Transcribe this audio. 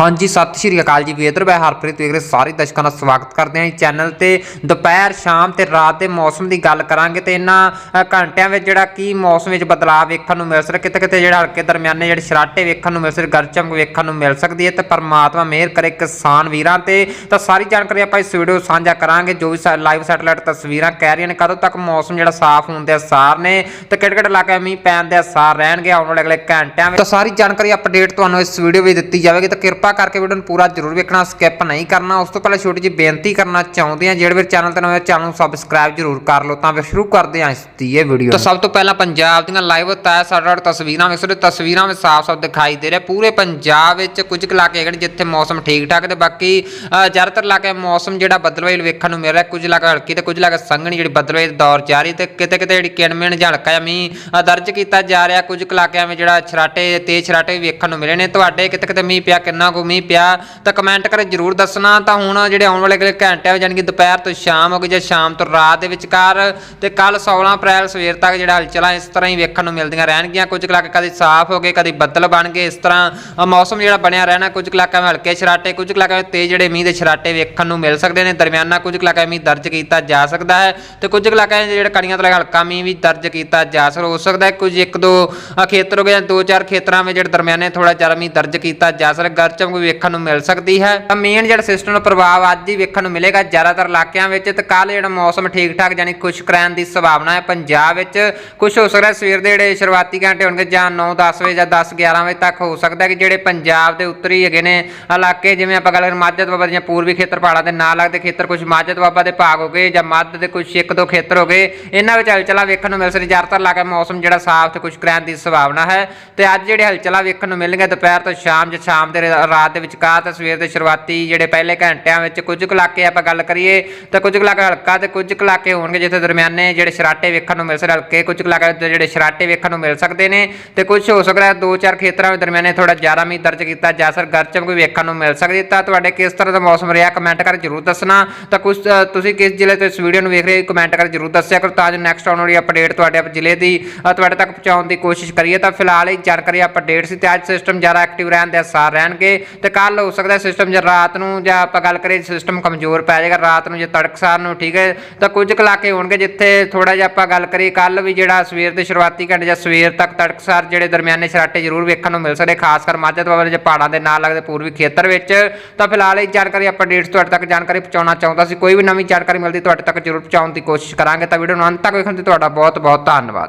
ਹਾਂਜੀ, ਸਤਿ ਸ਼੍ਰੀ ਅਕਾਲ ਜੀ। ਵੇਦਰ ਬੈ ਹਰਪ੍ਰੀਤ ਵੇਖ ਸਾਰੇ ਦਰਸ਼ਕਾਂ ਦਾ ਸਵਾਗਤ ਕਰਦੇ ਹਾਂ ਇਸ ਚੈਨਲ ਤੇ। ਦੁਪਹਿਰ, ਸ਼ਾਮ ਤੇ ਰਾਤ ਦੇ ਮੌਸਮ ਦੀ ਗੱਲ ਕਰਾਂਗੇ ਤੇ ਇਹਨਾਂ ਘੰਟਿਆਂ ਵਿੱਚ ਜਿਹੜਾ ਕੀ ਮੌਸਮ ਵਿੱਚ ਬਦਲਾਅ ਵੇਖਣ ਨੂੰ ਮਿਲ ਸਕਦਾ ਕਿਤੇ ਕਿਤੇ ਜਿਹੜਾ ਹਲਕੇ ਦਰਮਿਆਨੇ ਜਿਹੜੇ ਸ਼ਰਾਟੇ ਵੇਖਣ ਨੂੰ ਮਿਲ ਸਕਦੇ ਗਰਜਮ ਵੇਖਣ ਨੂੰ ਮਿਲ ਸਕਦੀ ਹੈ ਤੇ ਪਰਮਾਤਮਾ ਮਿਹਰ ਕਰੇ ਕਿਸਾਨ ਵੀਰਾਂ ਤੇ। ਤਾਂ ਸਾਰੀ ਜਾਣਕਾਰੀ ਆਪਾਂ ਇਸ ਵੀਡੀਓ ਸਾਂਝਾ ਕਰਾਂਗੇ, ਜੋ ਵੀ ਲਾਈਵ ਸੈਟਲਾਈਟ ਤਸਵੀਰਾਂ ਕਹਿ ਰਹੀਆਂ ਨੇ, ਕਦੋਂ ਤੱਕ ਮੌਸਮ ਜਿਹੜਾ ਸਾਫ਼ ਹੋਣ ਦੇ ਅਸਾਰ ਨੇ ਤੇ ਕਿਹੜੇ ਕਿਹੜੇ ਇਲਾਕੇ ਮੀਂਹ ਪੈਣ ਦੇ ਅਸਾਰ ਰਹਿਣਗੇ, ਆਉਣ ਵਾਲੇ ਅਗਲੇ ਘੰਟਿਆਂ ਵਿੱਚ। ਤਾਂ ਸਾਰੀ ਜਾਣਕਾਰੀ ਅਪਡੇਟ ਤੁਹਾਨੂੰ ਇਸ ਵੀਡੀਓ ਵਿੱਚ ਦਿੱਤੀ ਜਾਵੇਗੀ, ਤਾਂ ਕਿਰਪਾ ਕਰਕੇ ਵੀਡੀਓ ਨੂੰ ਪੂਰਾ ਜ਼ਰੂਰ ਵੇਖਣਾ ਸਕਿਪ ਨਹੀਂ ਕਰਨਾ। ਉਸ ਤੋਂ ਪਹਿਲਾਂ ਛੋਟੀ ਜਿਹੀ ਬੇਨਤੀ ਕਰਨਾ ਚਾਹੁੰਦੇ ਹਾਂ ਜਿਹੜੇ ਵੀ ਚੈਨਲ ਤੇ ਨਵੇਂ ਚੈਨਲ ਨੂੰ ਸਬਸਕ੍ਰਾਈਬ ਜ਼ਰੂਰ ਕਰ ਲਓ ਤਾਂ ਫਿਰ ਸ਼ੁਰੂ ਕਰਦੇ ਹਾਂ ਇਸ ਦੀ ਇਹ ਵੀਡੀਓ ਤਾਂ ਸਭ ਤੋਂ ਪਹਿਲਾਂ ਪੰਜਾਬ ਦੀਆਂ ਲਾਈਵ ਤਾਇਆ ਸਾਡਾ ਤਸਵੀਰਾਂ ਵਿੱਚ ਉਹਦੇ ਤਸਵੀਰਾਂ ਵਿੱਚ ਸਾਫ਼-ਸਾਫ਼ ਦਿਖਾਈ ਦੇ ਰਿਹਾ। ਪੂਰੇ ਪੰਜਾਬ ਵਿੱਚ ਕੁਝ ਕੁ ਇਲਾਕੇ ਹੈਗੇ ਜਿੱਥੇ ਮੌਸਮ ਠੀਕ ਠਾਕ ਤੇ ਬਾਕੀ ਜ਼ਿਆਦਾਤਰ ਇਲਾਕੇ ਮੌਸਮ ਜਿਹੜਾ ਬਦਲਵਾਈ ਵੇਖਣ ਨੂੰ ਮਿਲ ਰਿਹਾ। ਕੁਝ ਇਲਾਕੇ ਹਲਕੀ ਤੇ ਕੁਝ ਇਲਾਕੇ ਸੰਘਣੀ ਜਿਹੜੀ ਬਦਲਵਾਈ ਦਾ ਦੌਰ ਜਾਰੀ ਤੇ ਕਿਤੇ ਕਿਤੇ ਜਿਹੜੀ ਕਿਣਮਿਣ ਝਲਕਾ ਮੀਂਹ ਦਰਜ ਕੀਤਾ ਜਾ ਰਿਹਾ। ਕੁਝ ਇਲਾਕਿਆਂ ਵਿੱਚ ਜਿਹੜਾ ਛਰਾਟੇ ਤੇਜ਼ ਛਰਾਟੇ ਵੇਖਣ ਨੂੰ ਮਿਲੇ ਨੇ। ਤੁਹਾਡੇ ਕਿਤੇ ਕਿਤੇ ਮੀਂਹ ਪਿਆ ਕਿੰਨਾ ਕੁ ਮੀਂਹ ਪਿਆ, ਤਾਂ ਕਮੈਂਟ ਕਰੇ ਜਰੂਰ ਦੱਸਣਾ। ਤਾਂ ਹੁਣ ਜਿਹੜੇ ਆਉਣ ਵਾਲੇ ਅਗਲੇ ਘੰਟਿਆਂ ਵਿੱਚ ਕਿ ਦੁਪਹਿਰ ਤੋਂ ਸ਼ਾਮ ਹੋ ਗਈ ਜਾਂ ਸ਼ਾਮ ਤੋਂ ਰਾਤ ਦੇ ਵਿਚਕਾਰ, ਤੇ ਕੱਲ 16 ਅਪ੍ਰੈਲ ਸਵੇਰ ਤੱਕ ਜਿਹੜਾ ਹਲਚਲਾਂ ਇਸ ਤਰ੍ਹਾਂ ਹੀ ਵੇਖਣ ਨੂੰ ਮਿਲਦੀਆਂ ਰਹਿਣਗੀਆਂ। ਕੁਝ ਕੁ ਇਲਾਕੇ ਕਦੇ ਸਾਫ਼ ਹੋ ਗਏ, ਕਦੇ ਬੱਦਲ ਬਣ ਗਏ, ਇਸ ਤਰ੍ਹਾਂ ਮੌਸਮ ਜਿਹੜਾ ਬਣਿਆ ਰਹਿਣਾ, ਕੁਝ ਕੁ ਇਲਾਕਿਆਂ ਵਿੱਚ ਹਲਕੇ ਛਰਾਟੇ, ਕੁਝ ਕੁ ਇਲਾਕਿਆਂ ਵਿੱਚ ਤੇਜ਼ ਜਿਹੜੇ ਮੀਂਹ ਦੇ ਛਰਾਟੇ ਵੇਖਣ ਨੂੰ ਮਿਲ ਸਕਦੇ ਨੇ। ਦਰਮਿਆਨਾ ਕੁਝ ਕੁ ਇਲਾਕਿਆਂ ਮੀਂਹ ਦਰਜ ਕੀਤਾ ਜਾ ਸਕਦਾ ਹੈ, ਤੇ ਕੁਝ ਕੁ ਇਲਾਕਿਆਂ ਵਿੱਚ ਜਿਹੜੇ ਕਣੀਆਂ ਤੋਂ ਹਲਕਾ ਮੀਂਹ ਵੀ ਦਰਜ ਕੀਤਾ ਜਾ ਸਕਦਾ ਹੋ ਸਕਦਾ ਹੈ। ਕੁਝ ਇੱਕ ਦੋ ਖੇਤਰ ਹੋ ਗਏ ਜਾਂ ਦੋ ਚਾਰ ਖੇਤਰਾਂ ਵਿੱਚ ਜਿਹੜੇ ਦਰਮਿਆਨੇ ਥੋੜਾ ਜ਼ਿਆਦਾ ਮੀਂਹ ਦਰਜ ਕੀਤਾ ਜਾ ਸਕਦਾ। ਗਰਚਮ ਵੀ ਵੇਖਣ ਨੂੰ ਮਿਲ ਸਕਦੀ ਹੈ। ਤਾਂ ਮੇਨ ਜਿਹੜਾ ਸਿਸਟਮ ਦਾ ਪ੍ਰਭਾਵ ਅੱਜ ਹੀ ਵੇਖਣ ਨੂੰ ਮਿਲੇਗਾ। ਜ਼ਿਆਦਾਤਰ ਇਲਾਕਿਆਂ ਵਿੱਚ ਤੇ ਕੱਲ ਜਿਹੜਾ ਮੌਸਮ ਠੀਕ ਠਾਕ ਜਾਨੀ ਖੁਸ਼ਕ ਰਹਿਣ ਦੀ ਸੰਭਾਵਨਾ ਹੈ। ਪੰਜਾਬ ਵਿੱਚ ਕੁਝ ਹੋ ਸਕਦਾ ਸਵੇਰ ਦੇ ਜਿਹੜੇ ਸ਼ੁਰੂਆਤੀ ਘੰਟੇ ਹੋਣਗੇ ਜਾਂ 9 10 ਵਜੇ ਜਾਂ 10 11 ਵਜੇ ਤੱਕ ਹੋ ਸਕਦਾ ਕਿ ਜਿਹੜੇ ਪੰਜਾਬ ਦੇ ਉੱਤਰੀ ਹੈਗੇ ਨੇ ਇਲਾਕੇ, ਜਿਵੇਂ ਆਪਾਂ ਗੱਲ ਕਰੀਏ ਮਾਝਾ ਦੁਆਬਾ ਦੀਆਂ ਪੂਰਬੀ ਖੇਤਰ ਪਹਾੜਾਂ ਦੇ ਨਾਲ ਲੱਗਦੇ ਖੇਤਰ ਕੁਝ ਮਾਝਾ ਦੁਆਬਾ ਦੇ ਭਾਗ ਹੋ ਗਏ ਜਾਂ ਮੱਧ ਦੇ ਕੁਝ ਇੱਕ ਦੋ ਖੇਤਰ ਹੋ ਗਏ, ਇਹਨਾਂ ਵਿੱਚ ਹਲਚਲਾ ਵੇਖਣ ਨੂੰ ਮਿਲ ਸਕਦੀ ਜ਼ਿਆਦਾਤਰ ਇਲਾਕਾ ਮੌਸਮ ਜਿਹੜਾ ਸਾਫ਼ ਤੇ ਖੁਸ਼ਕ ਰਹਿਣ ਦੀ ਸੰਭਾਵਨਾ ਹੈ। ਤੇ ਅੱਜ ਜਿਹੜੇ ਹਲਚਲਾ ਵੇਖਣ ਨੂੰ ਮਿਲਣਗੇ ਦੁਪਹਿਰ ਤੋਂ ਸ਼ਾਮ ਜਾਂ ਸ਼ਾਮ ਦੇ ਰਾਤ ਦੇ ਵਿਚਕਾਰ ਤੇ ਸਵੇਰ ਦੇ ਸ਼ੁਰੂਆਤੀ ਜਿਹੜੇ ਪਹਿਲੇ ਘੰਟਿਆਂ ਵਿੱਚ ਕੁਝ ਕੁ ਇਲਾਕੇ ਆਪਾਂ ਗੱਲ ਕਰੀਏ ਤਾਂ ਕੁਝ ਕੁ ਇਲਾਕੇ ਹਲਕਾ ਤੇ ਕੁਝ ਕੁ ਇਲਾਕੇ ਹੋਣਗੇ ਜਿੱਥੇ ਦਰਮਿਆਨੇ ਜਿਹੜੇ ਸ਼ਰਾਟੇ ਵੇਖਣ ਨੂੰ ਮਿਲ ਸਕਦੇ ਹਲਕੇ ਕੁਝ ਕੁ ਇਲਾਕੇ ਜਿਹੜੇ ਸ਼ਰਾਟੇ ਵੇਖਣ ਨੂੰ ਮਿਲ ਸਕਦੇ ਨੇ ਤੇ ਕੁਝ ਹੋ ਸਕਦਾ ਹੈ ਦੋ ਚਾਰ ਖੇਤਰਾਂ ਵਿੱਚ ਦਰਮਿਆਨੇ ਥੋੜਾ ਜ਼ਿਆਦਾ ਮੀਂਹ ਦਰਜ ਕੀਤਾ ਜਾ ਸਕਦਾ ਗਰਚਮ ਕੋਈ ਵੇਖਣ ਨੂੰ ਮਿਲ ਸਕਦੀ ਤਾਂ ਤੁਹਾਡੇ ਕਿਸ ਤਰ੍ਹਾਂ ਦਾ ਮੌਸਮ ਰਿਹਾ ਕਮੈਂਟ ਕਰ ਜਰੂਰ ਦੱਸਣਾ। ਤਾਂ ਕੁਝ ਤੁਸੀਂ ਕਿਸ ਜ਼ਿਲ੍ਹੇ ਤੋਂ ਇਸ ਵੀਡੀਓ ਨੂੰ ਵੇਖ ਰਹੇ ਹੋ ਕਮੈਂਟ ਕਰ ਜਰੂਰ ਦੱਸਿਆ ਕਰੋ ਤਾਂ ਜੋ ਨੈਕਸਟ ਆਉਣ ਵਾਲੀ ਅਪਡੇਟ ਤੁਹਾਡੇ ਆਪ ਜ਼ਿਲ੍ਹੇ ਦੀ ਤੁਹਾਡੇ ਤੱਕ ਪਹੁੰਚਾਉਣ ਦੀ ਕੋਸ਼ਿਸ਼ ਕਰੀਏ। ਤਾਂ ਫਿਲਹਾਲ ਇਹ ਜਾਣਕਾਰੀ ਅਪਡੇਟ ਸੀ ਤੇ ਅੱਜ ਸਿਸਟਮ ਜ਼ਿਆਦਾ ਐਕਟਿਵ ਰਹਿਣ ਦੇ ਆਸਾਰ ਰਹਿਣਗੇ। ਤੇ ਕੱਲ ਹੋ ਸਕਦਾ ਸਿਸਟਮ ਜੇ ਰਾਤ ਨੂੰ ਜਾਂ ਆਪਾਂ ਗੱਲ ਕਰੀਏ ਸਿਸਟਮ ਕਮਜ਼ੋਰ ਪੈ ਜਾਏਗਾ, ਰਾਤ ਨੂੰ ਜੇ ਤੜਕਸਾਰ ਨੂੰ, ਠੀਕ ਹੈ, ਤਾਂ ਕੁਝ ਕੁ ਇਲਾਕੇ ਹੋਣਗੇ ਜਿੱਥੇ ਥੋੜਾ ਜਿਹਾ ਆਪਾਂ ਗੱਲ ਕਰੀਏ ਕੱਲ ਵੀ ਜਿਹੜਾ ਸਵੇਰ ਦੇ ਸ਼ੁਰੂਆਤੀ ਘੰਟੇ ਜਾਂ ਸਵੇਰ ਤੱਕ ਤੜਕਸਾਰ ਜਿਹੜੇ ਦਰਮਿਆਨੇ ਛਰਾਟੇ ਜ਼ਰੂਰ ਵੇਖਣ ਨੂੰ ਮਿਲ ਸਕਦੇ, ਖਾਸ ਕਰ ਮਾਝਾ ਦੁਆਬਾ ਦੇ ਪਹਾੜਾਂ ਦੇ ਨਾਲ ਲੱਗਦੇ ਪੂਰਬੀ ਖੇਤਰ ਵਿੱਚ, ਤਾਂ ਫਿਲਹਾਲ ਇਹ ਜਾਣਕਾਰੀ ਅਪਡੇਟਸ ਤੁਹਾਡੇ ਤੱਕ ਜਾਣਕਾਰੀ ਪਹੁੰਚਾਉਣਾ ਚਾਹੁੰਦਾ ਸੀ। ਕੋਈ ਵੀ ਨਵੀਂ ਜਾਣਕਾਰੀ ਮਿਲਦੀ, ਤੁਹਾਡੇ ਤੱਕ ਜ਼ਰੂਰ ਪਹੁੰਚਾਉਣ ਦੀ ਕੋਸ਼ਿਸ਼ ਕਰਾਂਗੇ, ਤਾਂ ਵੀਡੀਓ ਨੂੰ ਅੰਤ ਤੱਕ ਵੇਖਣ ਤੇ ਤੁਹਾਡਾ ਬਹੁਤ ਬਹੁਤ ਧੰਨਵਾਦ।